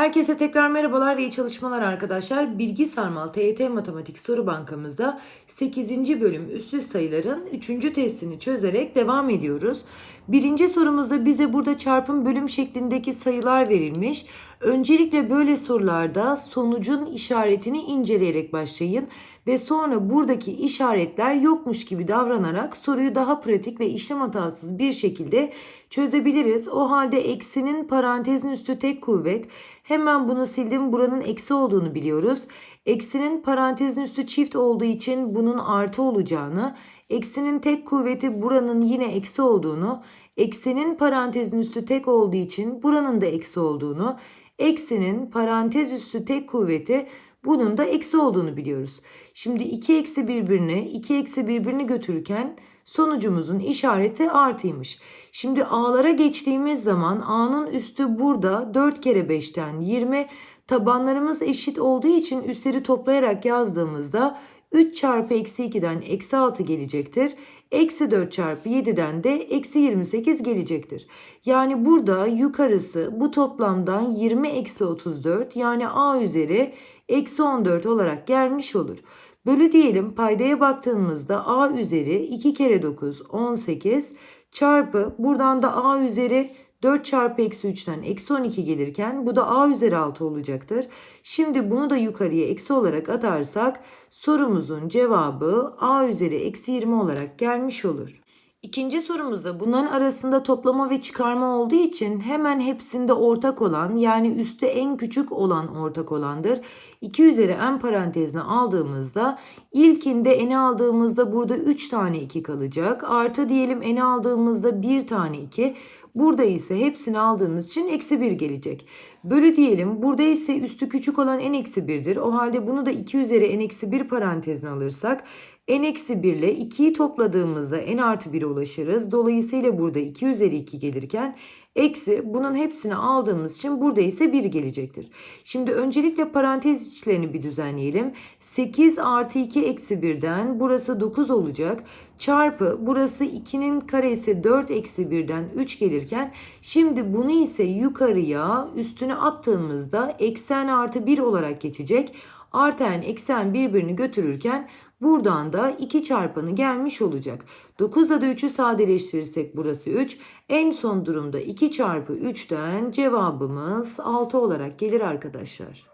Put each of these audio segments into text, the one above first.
Herkese tekrar merhabalar ve iyi çalışmalar arkadaşlar. Bilgi Sarmal TYT Matematik Soru Bankamızda 8. bölüm üssüz sayıların 3. testini çözerek devam ediyoruz. Birinci sorumuzda bize burada çarpım bölüm şeklindeki sayılar verilmiş. Öncelikle böyle sorularda sonucun işaretini inceleyerek başlayın ve sonra buradaki işaretler yokmuş gibi davranarak soruyu daha pratik ve işlem hatasız bir şekilde çözebiliriz. O halde eksinin parantezin üstü tek kuvvet. Hemen bunu sildim. Buranın eksi olduğunu biliyoruz. Eksinin parantezin üstü çift olduğu için bunun artı olacağını, eksinin tek kuvveti buranın yine eksi olduğunu, eksinin parantezin üstü tek olduğu için buranın da eksi olduğunu, eksinin parantez üstü tek kuvveti bunun da eksi olduğunu biliyoruz. Şimdi 2 eksi birbirini 2 eksi birbirini götürürken sonucumuzun işareti artıymış. Şimdi a'lara geçtiğimiz zaman a'nın üstü burada 4 kere 5'ten 20 tabanlarımız eşit olduğu için üstleri toplayarak yazdığımızda 3 çarpı eksi 2'den eksi 6 gelecektir. Eksi 4 çarpı 7'den de eksi 28 gelecektir. Yani burada yukarısı bu toplamdan 20 eksi 34 yani a üzeri eksi 14 olarak gelmiş olur. Bölü diyelim paydaya baktığımızda a üzeri 2 kere 9 18 çarpı buradan da a üzeri 4 çarpı eksi 3'ten eksi 12 gelirken bu da a üzeri 6 olacaktır. Şimdi bunu da yukarıya eksi olarak atarsak sorumuzun cevabı a üzeri eksi 20 olarak gelmiş olur. İkinci sorumuzda bunların arasında toplama ve çıkarma olduğu için hemen hepsinde ortak olan yani üstte en küçük olan ortak olandır. 2 üzeri n parantezine aldığımızda ilkinde n'i aldığımızda burada 3 tane 2 kalacak. Artı diyelim n'i aldığımızda 1 tane 2. Burada ise hepsini aldığımız için eksi 1 gelecek. Bölü diyelim burada ise üstü küçük olan n eksi 1'dir. O halde bunu da 2 üzeri n eksi 1 parantezine alırsak n eksi 1 ile 2'yi topladığımızda n artı 1'e ulaşırız. Dolayısıyla burada 2 üzeri 2 gelirken eksi bunun hepsini aldığımız için burada ise 1 gelecektir. Şimdi öncelikle parantez içlerini bir düzenleyelim. 8 artı 2 eksi 1'den burası 9 olacak. Çarpı burası 2'nin karesi 4 eksi 1'den 3 gelirken şimdi bunu ise yukarıya üstüne attığımızda eksen artı 1 olarak geçecek. Arten eksen birbirini götürürken buradan da 2 çarpanı gelmiş olacak. 9'da da 3'ü sadeleştirirsek burası 3. En son durumda 2 çarpı 3'ten cevabımız 6 olarak gelir arkadaşlar.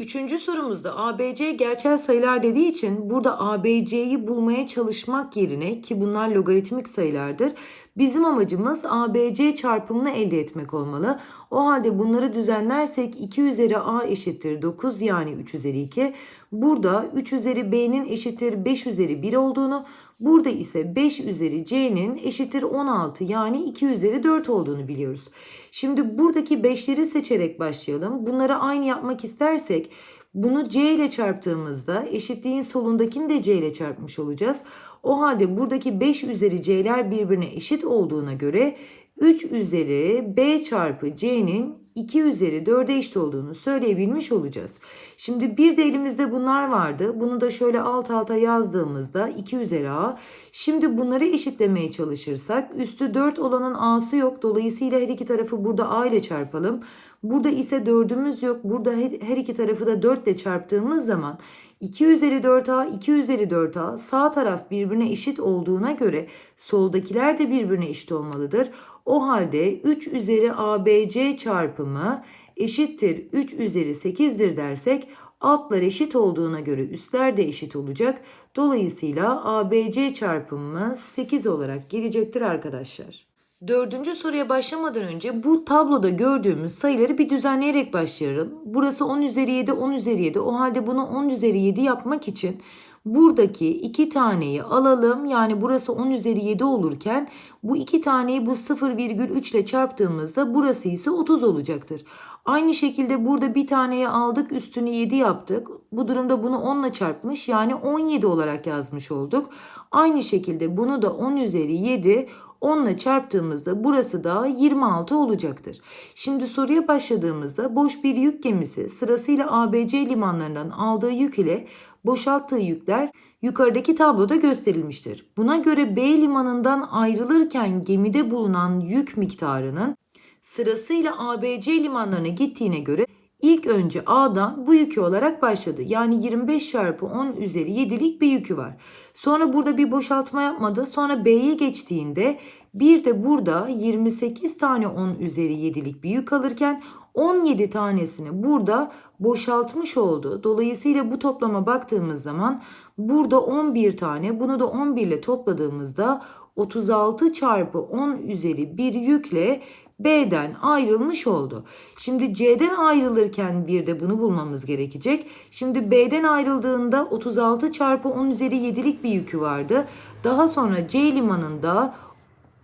Üçüncü sorumuzda ABC gerçel sayılar dediği için burada ABC'yi bulmaya çalışmak yerine ki bunlar logaritmik sayılardır. Bizim amacımız ABC çarpımını elde etmek olmalı. O halde bunları düzenlersek 2 üzeri A eşittir 9 yani 3 üzeri 2. Burada 3 üzeri B'nin eşittir 5 üzeri 1 olduğunu Burada ise 5 üzeri c'nin eşittir 16 yani 2 üzeri 4 olduğunu biliyoruz. Şimdi buradaki 5'leri seçerek başlayalım. Bunları aynı yapmak istersek bunu c ile çarptığımızda eşitliğin solundakini de c ile çarpmış olacağız. O halde buradaki 5 üzeri c'ler birbirine eşit olduğuna göre 3 üzeri b çarpı c'nin 2 üzeri 4'e eşit olduğunu söyleyebilmiş olacağız. Şimdi bir de elimizde bunlar vardı. Bunu da şöyle alt alta yazdığımızda 2 üzeri a. Şimdi bunları eşitlemeye çalışırsak üstü 4 olanın a'sı yok. Dolayısıyla her iki tarafı burada a ile çarpalım. Burada ise 4'ümüz yok. Burada her iki tarafı da 4 ile çarptığımız zaman 2 üzeri 4a, 2 üzeri 4a sağ taraf birbirine eşit olduğuna göre soldakiler de birbirine eşit olmalıdır. O halde 3 üzeri ABC çarpımı eşittir 3 üzeri 8'dir dersek altlar eşit olduğuna göre üstler de eşit olacak. Dolayısıyla ABC çarpımımız 8 olarak gelecektir arkadaşlar. Dördüncü soruya başlamadan önce bu tabloda gördüğümüz sayıları bir düzenleyerek başlayalım. Burası 10 üzeri 7, 10 üzeri 7. O halde bunu 10 üzeri 7 yapmak için buradaki iki taneyi alalım. Yani burası 10 üzeri 7 olurken bu iki taneyi bu 0,3 ile çarptığımızda burası ise 30 olacaktır. Aynı şekilde burada bir taneyi aldık üstünü 7 yaptık. Bu durumda bunu 10 ile çarpmış yani 17 olarak yazmış olduk. Aynı şekilde bunu da 10 üzeri 7 10 ile çarptığımızda burası da 26 olacaktır. Şimdi soruya başladığımızda boş bir yük gemisi sırasıyla ABC limanlarından aldığı yük ile boşalttığı yükler yukarıdaki tabloda gösterilmiştir. Buna göre B limanından ayrılırken gemide bulunan yük miktarının sırasıyla ABC limanlarına gittiğine göre ilk önce A'dan bu yükü olarak başladı. Yani 25 çarpı 10 üzeri 7'lik bir yükü var. Sonra burada bir boşaltma yapmadı. Sonra B'ye geçtiğinde bir de burada 28 tane 10 üzeri 7'lik bir yük alırken 17 tanesini burada boşaltmış oldu. Dolayısıyla bu toplama baktığımız zaman burada 11 tane bunu da 11 ile topladığımızda 36 çarpı 10 üzeri bir yükle B'den ayrılmış oldu. Şimdi C'den ayrılırken bir de bunu bulmamız gerekecek. Şimdi B'den ayrıldığında 36 çarpı 10 üzeri 7'lik bir yükü vardı. Daha sonra C limanında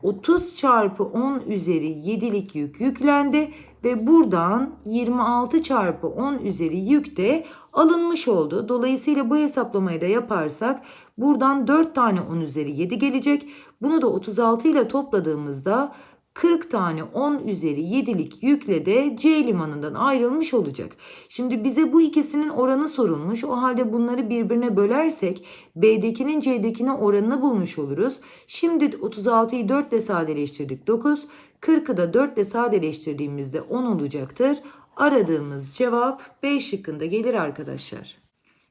30 çarpı 10 üzeri 7'lik yük yüklendi ve buradan 26 çarpı 10 üzeri yük de alınmış oldu. Dolayısıyla bu hesaplamayı da yaparsak buradan 4 tane 10 üzeri 7 gelecek. Bunu da 36 ile topladığımızda 40 tane 10 üzeri 7'lik yükle de C limanından ayrılmış olacak. Şimdi bize bu ikisinin oranı sorulmuş. O halde bunları birbirine bölersek B'dekinin C'dekine oranını bulmuş oluruz. Şimdi 36'yı 4 ile sadeleştirdik 9. 40'ı da 4 ile sadeleştirdiğimizde 10 olacaktır. Aradığımız cevap B şıkkında gelir arkadaşlar.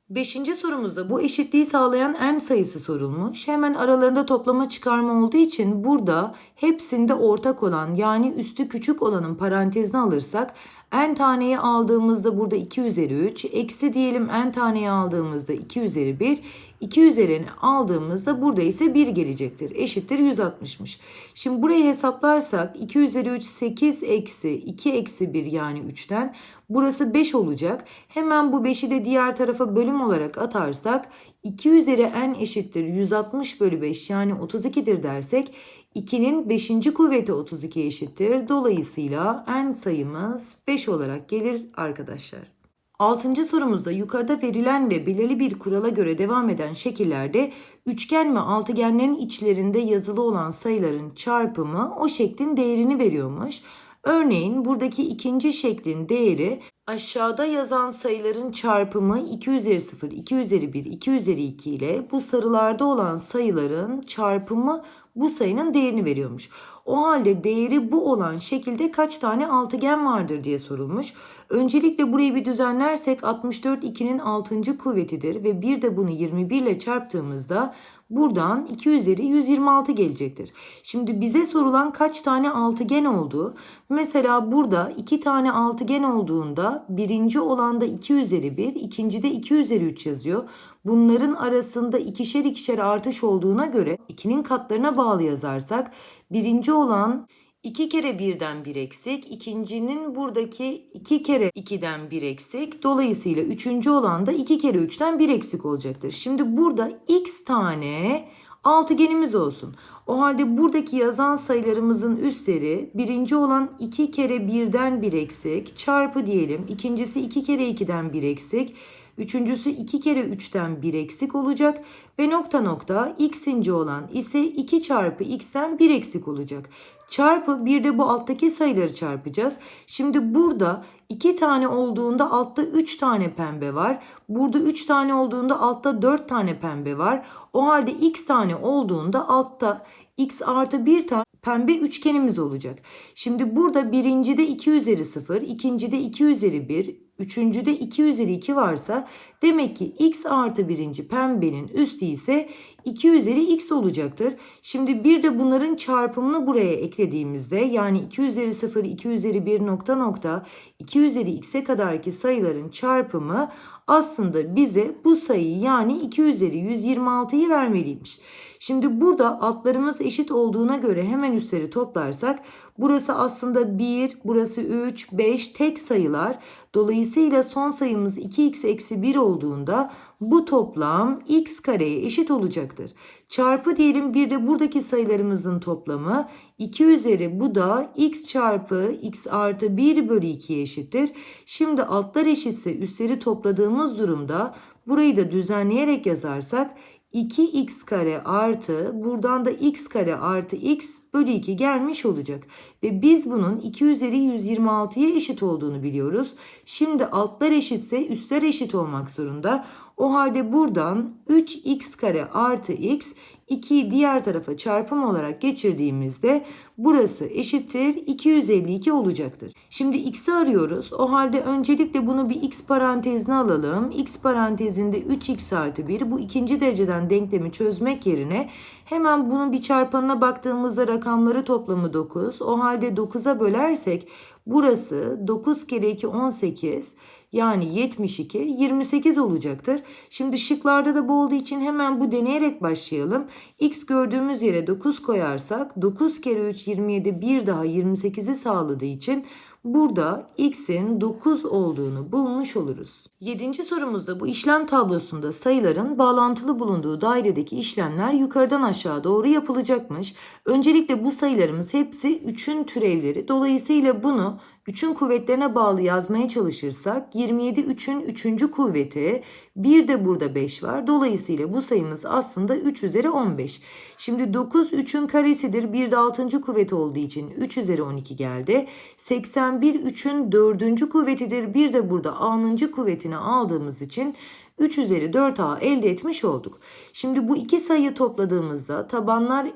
Beşinci sorumuzda bu eşitliği sağlayan n sayısı sorulmuş. Hemen aralarında toplama çıkarma olduğu için burada hepsinde ortak olan yani üstü küçük olanın parantezine alırsak n taneyi aldığımızda burada 2 üzeri 3 eksi diyelim n taneyi aldığımızda 2 üzeri 1 2 üzerini aldığımızda burada ise 1 gelecektir. Eşittir 160'mış. Şimdi burayı hesaplarsak 2 üzeri 3 8 eksi 2 eksi 1 yani 3'ten burası 5 olacak. Hemen bu 5'i de diğer tarafa bölüm olarak atarsak 2 üzeri n eşittir 160 bölü 5 yani 32'dir dersek 2'nin 5. kuvveti 32 eşittir. Dolayısıyla n sayımız 5 olarak gelir arkadaşlar. Altıncı sorumuzda yukarıda verilen ve belirli bir kurala göre devam eden şekillerde üçgen ve altıgenlerin içlerinde yazılı olan sayıların çarpımı o şeklin değerini veriyormuş. Örneğin buradaki ikinci şeklin değeri aşağıda yazan sayıların çarpımı 2 üzeri 0, 2 üzeri 1, 2 üzeri 2 ile bu sarılarda olan sayıların çarpımı bu sayının değerini veriyormuş. O halde değeri bu olan şekilde kaç tane altıgen vardır diye sorulmuş. Öncelikle burayı bir düzenlersek 64 2'nin 6. kuvvetidir ve bir de bunu 21 ile çarptığımızda buradan 2 üzeri 126 gelecektir. Şimdi bize sorulan kaç tane altıgen olduğu. Mesela burada 2 tane altıgen olduğunda birinci olanda 2 üzeri 1, ikincide 2 üzeri 3 yazıyor. Bunların arasında ikişer ikişer artış olduğuna göre 2'nin katlarına bağlı yazarsak birinci olan 2 kere 1'den 1 eksik. ikincinin buradaki 2 kere 2'den 1 eksik. Dolayısıyla üçüncü olan da 2 kere 3'ten 1 eksik olacaktır. Şimdi burada x tane altıgenimiz olsun. O halde buradaki yazan sayılarımızın üstleri birinci olan 2 kere 1'den 1 eksik çarpı diyelim. İkincisi 2 kere 2'den 1 eksik. Üçüncüsü 2 kere 3'ten 1 eksik olacak ve nokta nokta x'inci olan ise 2 çarpı x'ten 1 eksik olacak. Çarpı bir de bu alttaki sayıları çarpacağız. Şimdi burada 2 tane olduğunda altta 3 tane pembe var. Burada 3 tane olduğunda altta 4 tane pembe var. O halde x tane olduğunda altta x artı 1 tane pembe üçgenimiz olacak. Şimdi burada birincide 2 üzeri 0, ikincide 2 üzeri 1, üçüncüde 2 üzeri 2 varsa demek ki x artı birinci pembenin üstü ise 2 üzeri x olacaktır. Şimdi bir de bunların çarpımını buraya eklediğimizde yani 2 üzeri 0, 2 üzeri 1 nokta nokta 2 üzeri x'e kadarki sayıların çarpımı aslında bize bu sayıyı yani 2 üzeri 126'yı vermeliymiş. Şimdi burada altlarımız eşit olduğuna göre hemen üstleri toplarsak burası aslında 1, burası 3, 5 tek sayılar. Dolayısıyla son sayımız 2x eksi 1 olduğunda bu toplam x kareye eşit olacaktır. Çarpı diyelim bir de buradaki sayılarımızın toplamı 2 üzeri bu da x çarpı x artı 1 bölü 2'ye eşittir. Şimdi altlar eşitse üstleri topladığımız durumda burayı da düzenleyerek yazarsak 2x kare artı buradan da x kare artı x bölü 2 gelmiş olacak. Ve biz bunun 2 üzeri 126'ya eşit olduğunu biliyoruz. Şimdi altlar eşitse üstler eşit olmak zorunda. O halde buradan 3x kare artı x 2'yi diğer tarafa çarpım olarak geçirdiğimizde burası eşittir 252 olacaktır. Şimdi x'i arıyoruz. O halde öncelikle bunu bir x parantezine alalım. x parantezinde 3x artı 1 bu ikinci dereceden denklemi çözmek yerine hemen bunun bir çarpanına baktığımızda rakamları toplamı 9. O halde 9'a bölersek burası 9 kere 2 18 yani 72 28 olacaktır. Şimdi şıklarda da bu olduğu için hemen bu deneyerek başlayalım. X gördüğümüz yere 9 koyarsak 9 kere 3 27 bir daha 28'i sağladığı için burada x'in 9 olduğunu bulmuş oluruz. 7. sorumuzda bu işlem tablosunda sayıların bağlantılı bulunduğu dairedeki işlemler yukarıdan aşağı doğru yapılacakmış. Öncelikle bu sayılarımız hepsi 3'ün türevleri. Dolayısıyla bunu 3'ün kuvvetlerine bağlı yazmaya çalışırsak 27 3'ün 3. kuvveti bir de burada 5 var. Dolayısıyla bu sayımız aslında 3 üzeri 15. Şimdi 9 3'ün karesidir. Bir de 6. kuvveti olduğu için 3 üzeri 12 geldi. 81 3'ün 4. kuvvetidir. Bir de burada A'nın kuvvetini aldığımız için 3 üzeri 4A elde etmiş olduk. Şimdi bu iki sayıyı topladığımızda tabanlar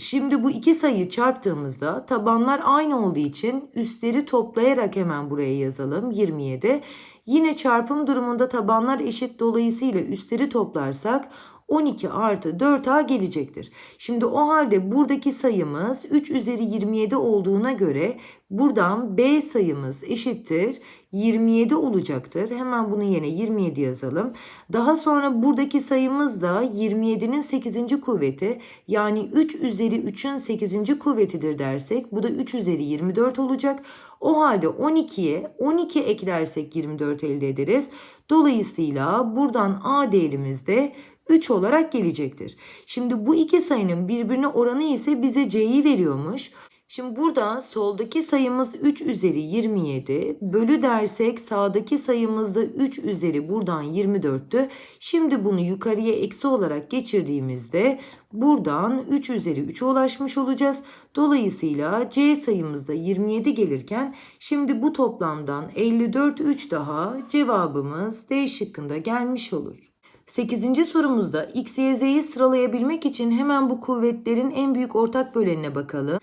Şimdi bu iki sayıyı çarptığımızda tabanlar aynı olduğu için üstleri toplayarak hemen buraya yazalım 27. Yine çarpım durumunda tabanlar eşit dolayısıyla üstleri toplarsak 12 artı 4a gelecektir. Şimdi o halde buradaki sayımız 3 üzeri 27 olduğuna göre buradan b sayımız eşittir 27 olacaktır. Hemen bunu yine 27 yazalım. Daha sonra buradaki sayımız da 27'nin 8. kuvveti yani 3 üzeri 3'ün 8. kuvvetidir dersek bu da 3 üzeri 24 olacak. O halde 12'ye 12 eklersek 24 elde ederiz. Dolayısıyla buradan a değerimiz de 3 olarak gelecektir. Şimdi bu iki sayının birbirine oranı ise bize c'yi veriyormuş. Şimdi burada soldaki sayımız 3 üzeri 27 bölü dersek sağdaki sayımız da 3 üzeri buradan 24'tü. Şimdi bunu yukarıya eksi olarak geçirdiğimizde buradan 3 üzeri 3'e ulaşmış olacağız. Dolayısıyla C sayımız da 27 gelirken şimdi bu toplamdan 54 3 daha cevabımız D şıkkında gelmiş olur. 8. sorumuzda x, y, z'yi sıralayabilmek için hemen bu kuvvetlerin en büyük ortak bölenine bakalım.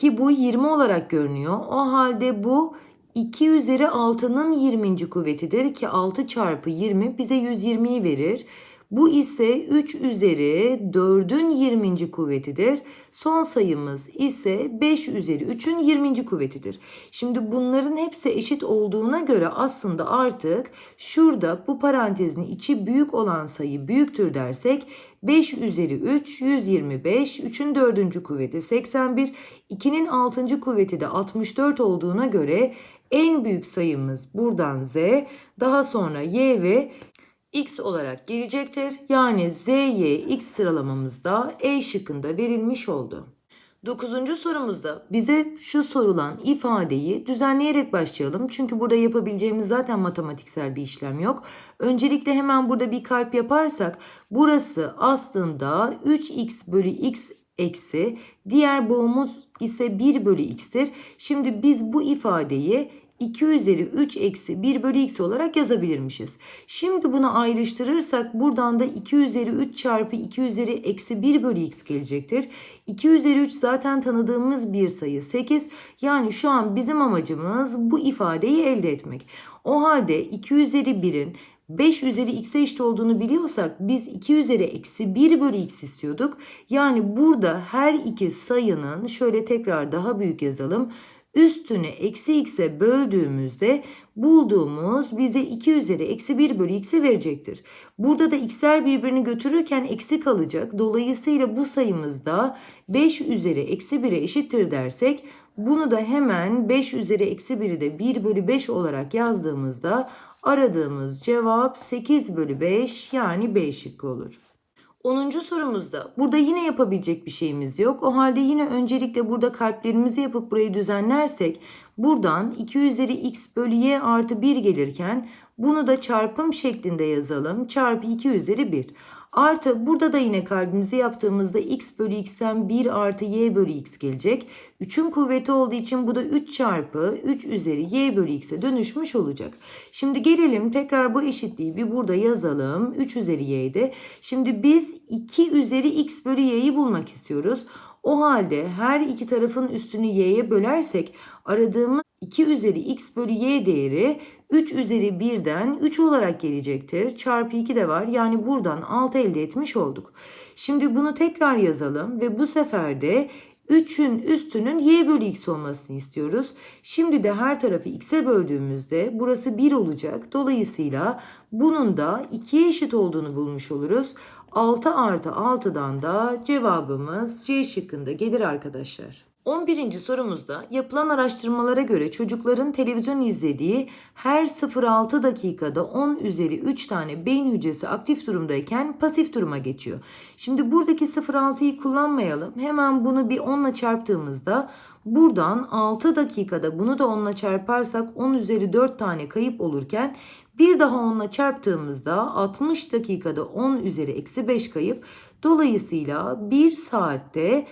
Ki bu 20 olarak görünüyor. O halde bu 2 üzeri 6'nın 20. kuvvetidir ki 6 çarpı 20 bize 120'yi verir. Bu ise 3 üzeri 4'ün 20. kuvvetidir. Son sayımız ise 5 üzeri 3'ün 20. kuvvetidir. Şimdi bunların hepsi eşit olduğuna göre aslında artık şurada bu parantezin içi büyük olan sayı büyüktür dersek 5 üzeri 3 125, 3'ün 4. kuvveti 81, 2'nin 6. kuvveti de 64 olduğuna göre en büyük sayımız buradan z, daha sonra y ve x olarak gelecektir. Yani z, y, x sıralamamızda E şıkkında verilmiş oldu. Dokuzuncu sorumuzda bize şu sorulan ifadeyi düzenleyerek başlayalım. Çünkü burada yapabileceğimiz zaten matematiksel bir işlem yok. Öncelikle hemen burada bir kalp yaparsak burası aslında 3x bölü x eksi diğer boğumuz ise 1 bölü x'tir. Şimdi biz bu ifadeyi 2 üzeri 3 eksi 1 bölü x olarak yazabilirmişiz. Şimdi bunu ayrıştırırsak buradan da 2 üzeri 3 çarpı 2 üzeri eksi 1 bölü x gelecektir. 2 üzeri 3 zaten tanıdığımız bir sayı 8. Yani şu an bizim amacımız bu ifadeyi elde etmek. O halde 2 üzeri 1'in 5 üzeri x'e eşit olduğunu biliyorsak biz 2 üzeri eksi 1 bölü x istiyorduk. Yani burada her iki sayının şöyle tekrar daha büyük yazalım üstüne eksi x'e böldüğümüzde bulduğumuz bize 2 üzeri eksi 1 bölü x'i verecektir. Burada da x'ler birbirini götürürken eksi kalacak. Dolayısıyla bu sayımızda 5 üzeri eksi 1'e eşittir dersek bunu da hemen 5 üzeri eksi 1'i de 1 bölü 5 olarak yazdığımızda aradığımız cevap 8 bölü 5 yani B şıkkı olur. 10. sorumuzda burada yine yapabilecek bir şeyimiz yok. O halde yine öncelikle burada kalplerimizi yapıp burayı düzenlersek buradan 2 üzeri x bölü y artı 1 gelirken bunu da çarpım şeklinde yazalım. Çarpı 2 üzeri 1. Artı burada da yine kalbimizi yaptığımızda x bölü x'ten 1 artı y bölü x gelecek. 3'ün kuvveti olduğu için bu da 3 çarpı 3 üzeri y bölü x'e dönüşmüş olacak. Şimdi gelelim tekrar bu eşitliği bir burada yazalım. 3 üzeri y'de. Şimdi biz 2 üzeri x bölü y'yi bulmak istiyoruz. O halde her iki tarafın üstünü y'ye bölersek aradığımız 2 üzeri x bölü y değeri 3 üzeri 1'den 3 olarak gelecektir. Çarpı 2 de var. Yani buradan 6 elde etmiş olduk. Şimdi bunu tekrar yazalım ve bu sefer de 3'ün üstünün y bölü x olmasını istiyoruz. Şimdi de her tarafı x'e böldüğümüzde burası 1 olacak. Dolayısıyla bunun da 2'ye eşit olduğunu bulmuş oluruz. 6 artı 6'dan da cevabımız C şıkkında gelir arkadaşlar. 11. sorumuzda yapılan araştırmalara göre çocukların televizyon izlediği her 0-6 dakikada 10 üzeri 3 tane beyin hücresi aktif durumdayken pasif duruma geçiyor. Şimdi buradaki 0-6'yı kullanmayalım. Hemen bunu bir 10 ile çarptığımızda buradan 6 dakikada bunu da 10 ile çarparsak 10 üzeri 4 tane kayıp olurken bir daha 10 ile çarptığımızda 60 dakikada 10 üzeri eksi 5 kayıp. Dolayısıyla 1 saatte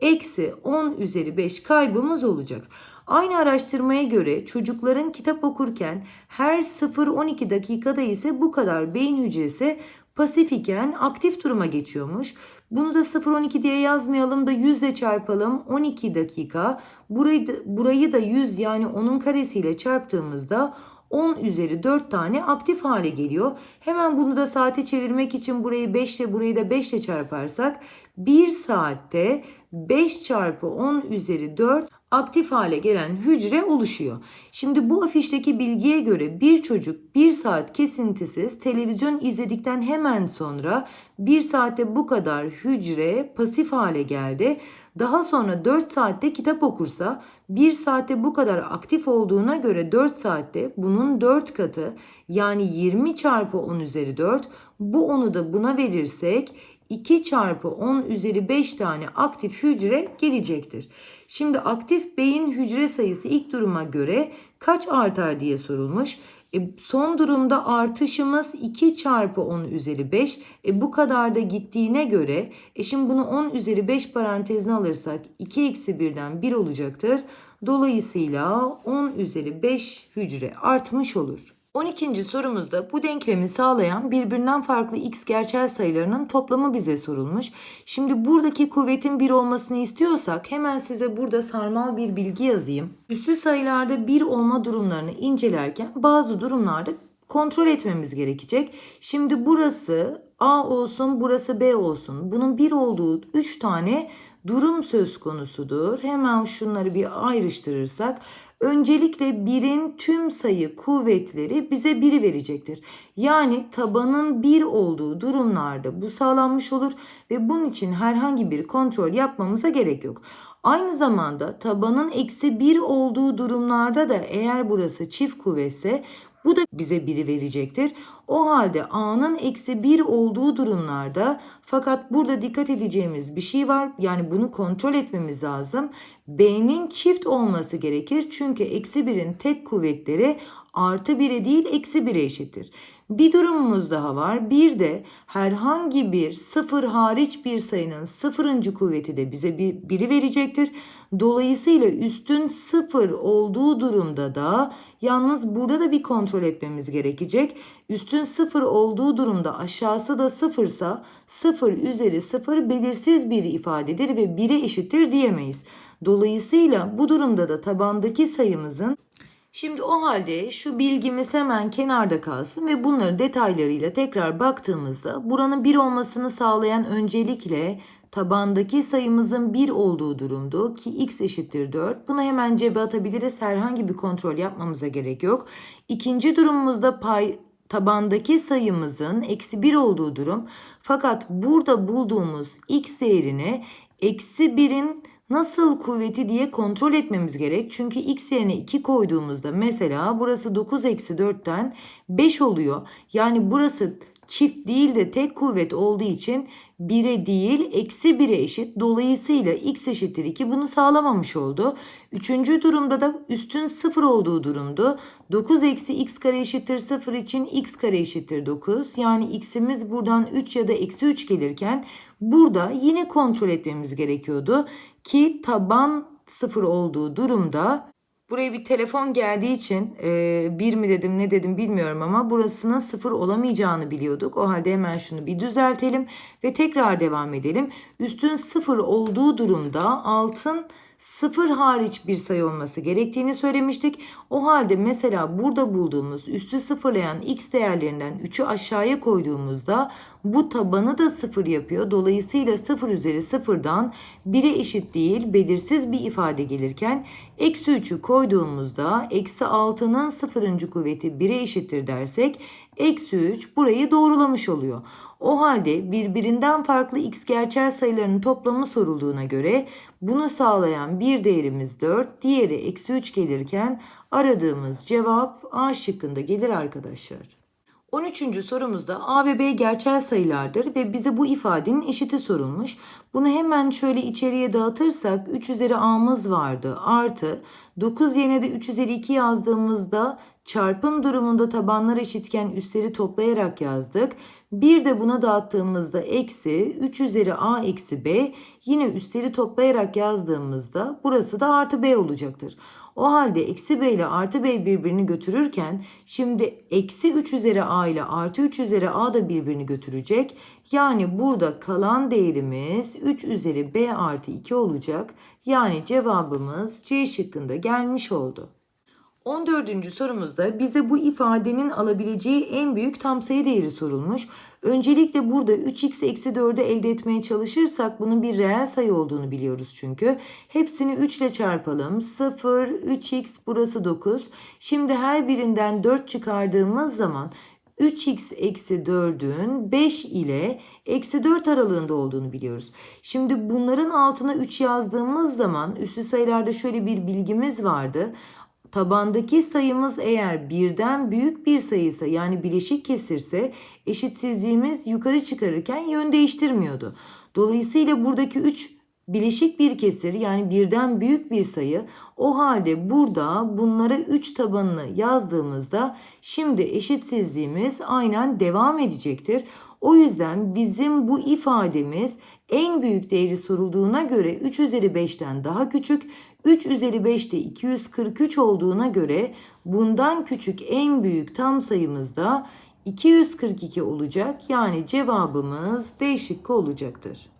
eksi 10 üzeri 5 kaybımız olacak. Aynı araştırmaya göre çocukların kitap okurken her 0-12 dakikada ise bu kadar beyin hücresi pasif iken aktif duruma geçiyormuş. Bunu da 0-12 diye yazmayalım da 100 ile çarpalım. 12 dakika. Burayı da, burayı da 100 yani onun karesiyle çarptığımızda 10 üzeri 4 tane aktif hale geliyor. Hemen bunu da saate çevirmek için burayı 5 ile burayı da 5 ile çarparsak 1 saatte 5 çarpı 10 üzeri 4 aktif hale gelen hücre oluşuyor. Şimdi bu afişteki bilgiye göre bir çocuk 1 saat kesintisiz televizyon izledikten hemen sonra 1 saatte bu kadar hücre pasif hale geldi. Daha sonra 4 saatte kitap okursa 1 saatte bu kadar aktif olduğuna göre 4 saatte bunun 4 katı yani 20 çarpı 10 üzeri 4 bu onu da buna verirsek 2 çarpı 10 üzeri 5 tane aktif hücre gelecektir. Şimdi aktif beyin hücre sayısı ilk duruma göre kaç artar diye sorulmuş. E, son durumda artışımız 2 çarpı 10 üzeri 5. E, bu kadar da gittiğine göre e, şimdi bunu 10 üzeri 5 parantezine alırsak 2 eksi 1'den 1 olacaktır. Dolayısıyla 10 üzeri 5 hücre artmış olur. 12. sorumuzda bu denklemi sağlayan birbirinden farklı x gerçel sayılarının toplamı bize sorulmuş. Şimdi buradaki kuvvetin 1 olmasını istiyorsak hemen size burada sarmal bir bilgi yazayım. Üslü sayılarda 1 olma durumlarını incelerken bazı durumlarda kontrol etmemiz gerekecek. Şimdi burası A olsun, burası B olsun. Bunun 1 olduğu 3 tane durum söz konusudur. Hemen şunları bir ayrıştırırsak öncelikle birin tüm sayı kuvvetleri bize 1'i verecektir. Yani tabanın 1 olduğu durumlarda bu sağlanmış olur ve bunun için herhangi bir kontrol yapmamıza gerek yok. Aynı zamanda tabanın eksi 1 olduğu durumlarda da eğer burası çift kuvvetse bu da bize 1'i verecektir. O halde A'nın eksi 1 olduğu durumlarda fakat burada dikkat edeceğimiz bir şey var. Yani bunu kontrol etmemiz lazım. B'nin çift olması gerekir. Çünkü eksi 1'in tek kuvvetleri artı 1'e değil eksi 1'e eşittir. Bir durumumuz daha var. Bir de herhangi bir sıfır hariç bir sayının sıfırıncı kuvveti de bize bir, biri verecektir. Dolayısıyla üstün sıfır olduğu durumda da yalnız burada da bir kontrol etmemiz gerekecek. Üstün sıfır olduğu durumda aşağısı da sıfırsa sıfır üzeri sıfır belirsiz bir ifadedir ve 1'e eşittir diyemeyiz. Dolayısıyla bu durumda da tabandaki sayımızın Şimdi o halde şu bilgimiz hemen kenarda kalsın ve bunları detaylarıyla tekrar baktığımızda buranın 1 olmasını sağlayan öncelikle tabandaki sayımızın 1 olduğu durumdu ki x eşittir 4. Bunu hemen cebe atabiliriz. Herhangi bir kontrol yapmamıza gerek yok. İkinci durumumuzda pay tabandaki sayımızın eksi 1 olduğu durum. Fakat burada bulduğumuz x değerini eksi 1'in nasıl kuvveti diye kontrol etmemiz gerek. Çünkü x yerine 2 koyduğumuzda mesela burası 9 eksi 4'ten 5 oluyor. Yani burası çift değil de tek kuvvet olduğu için 1'e değil eksi 1'e eşit. Dolayısıyla x eşittir 2 bunu sağlamamış oldu. Üçüncü durumda da üstün 0 olduğu durumdu. 9 eksi x kare eşittir 0 için x kare eşittir 9. Yani x'imiz buradan 3 ya da eksi 3 gelirken burada yine kontrol etmemiz gerekiyordu. Ki taban 0 olduğu durumda Buraya bir telefon geldiği için e, bir mi dedim ne dedim bilmiyorum ama burasının sıfır olamayacağını biliyorduk. O halde hemen şunu bir düzeltelim ve tekrar devam edelim. Üstün sıfır olduğu durumda altın sıfır hariç bir sayı olması gerektiğini söylemiştik. O halde mesela burada bulduğumuz üstü sıfırlayan x değerlerinden 3'ü aşağıya koyduğumuzda bu tabanı da sıfır yapıyor. Dolayısıyla sıfır üzeri sıfırdan 1'e eşit değil belirsiz bir ifade gelirken eksi 3'ü koyduğumuzda eksi 6'nın sıfırıncı kuvveti 1'e eşittir dersek eksi 3 burayı doğrulamış oluyor. O halde birbirinden farklı x gerçel sayılarının toplamı sorulduğuna göre bunu sağlayan bir değerimiz 4, diğeri eksi 3 gelirken aradığımız cevap A şıkkında gelir arkadaşlar. 13. sorumuzda A ve B gerçel sayılardır ve bize bu ifadenin eşiti sorulmuş. Bunu hemen şöyle içeriye dağıtırsak 3 üzeri A'mız vardı artı 9 yerine de 3 üzeri 2 yazdığımızda çarpım durumunda tabanlar eşitken üstleri toplayarak yazdık. Bir de buna dağıttığımızda eksi 3 üzeri A eksi B yine üstleri toplayarak yazdığımızda burası da artı B olacaktır. O halde eksi b ile artı b birbirini götürürken şimdi eksi 3 üzeri a ile artı 3 üzeri a da birbirini götürecek. Yani burada kalan değerimiz 3 üzeri b artı 2 olacak. Yani cevabımız C şıkkında gelmiş oldu. 14. sorumuzda bize bu ifadenin alabileceği en büyük tam sayı değeri sorulmuş. Öncelikle burada 3x eksi 4'ü elde etmeye çalışırsak bunun bir reel sayı olduğunu biliyoruz çünkü. Hepsini 3 ile çarpalım. 0, 3x burası 9. Şimdi her birinden 4 çıkardığımız zaman 3x eksi 4'ün 5 ile eksi 4 aralığında olduğunu biliyoruz. Şimdi bunların altına 3 yazdığımız zaman üstü sayılarda şöyle bir bilgimiz vardı. Tabandaki sayımız eğer birden büyük bir sayıysa yani bileşik kesirse eşitsizliğimiz yukarı çıkarırken yön değiştirmiyordu. Dolayısıyla buradaki 3 bileşik bir kesir yani birden büyük bir sayı. O halde burada bunlara 3 tabanını yazdığımızda şimdi eşitsizliğimiz aynen devam edecektir. O yüzden bizim bu ifademiz en büyük değeri sorulduğuna göre 3 üzeri 5'ten daha küçük. 3 üzeri 5 de 243 olduğuna göre bundan küçük en büyük tam sayımız da 242 olacak. Yani cevabımız D şıkkı olacaktır.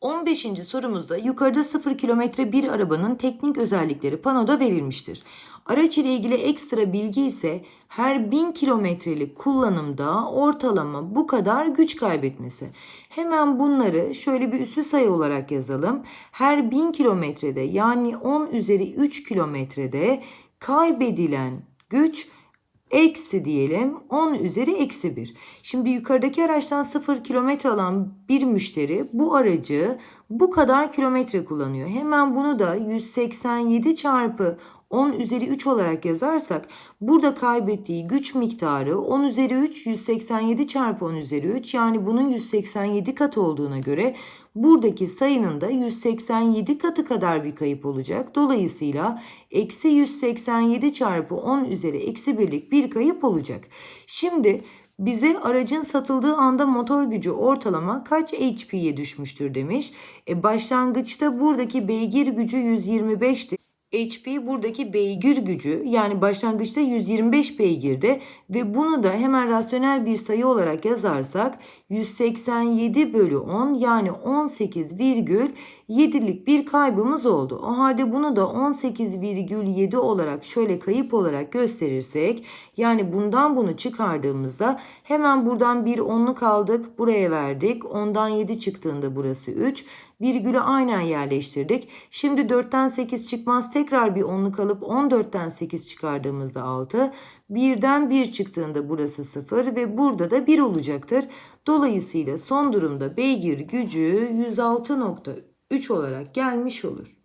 15. sorumuzda yukarıda 0 kilometre bir arabanın teknik özellikleri panoda verilmiştir. Araç ile ilgili ekstra bilgi ise her 1000 kilometrelik kullanımda ortalama bu kadar güç kaybetmesi. Hemen bunları şöyle bir üssü sayı olarak yazalım. Her 1000 kilometrede yani 10 üzeri 3 kilometrede kaybedilen güç eksi diyelim 10 üzeri eksi 1. Şimdi yukarıdaki araçtan 0 kilometre alan bir müşteri bu aracı bu kadar kilometre kullanıyor. Hemen bunu da 187 çarpı 10 üzeri 3 olarak yazarsak burada kaybettiği güç miktarı 10 üzeri 3 187 çarpı 10 üzeri 3 yani bunun 187 katı olduğuna göre buradaki sayının da 187 katı kadar bir kayıp olacak. Dolayısıyla eksi 187 çarpı 10 üzeri eksi birlik bir kayıp olacak. Şimdi bize aracın satıldığı anda motor gücü ortalama kaç HP'ye düşmüştür demiş. E başlangıçta buradaki beygir gücü 125'ti. HP buradaki beygir gücü yani başlangıçta 125 beygirde ve bunu da hemen rasyonel bir sayı olarak yazarsak 187 bölü 10 yani 18,7'lik bir kaybımız oldu. O halde bunu da 18,7 olarak şöyle kayıp olarak gösterirsek yani bundan bunu çıkardığımızda hemen buradan bir onluk aldık buraya verdik. Ondan 7 çıktığında burası 3 virgülü aynen yerleştirdik. Şimdi 4'ten 8 çıkmaz tekrar bir onluk alıp 14'ten 8 çıkardığımızda 6. Birden 1 çıktığında burası 0 ve burada da 1 olacaktır. Dolayısıyla son durumda beygir gücü 106.3 olarak gelmiş olur.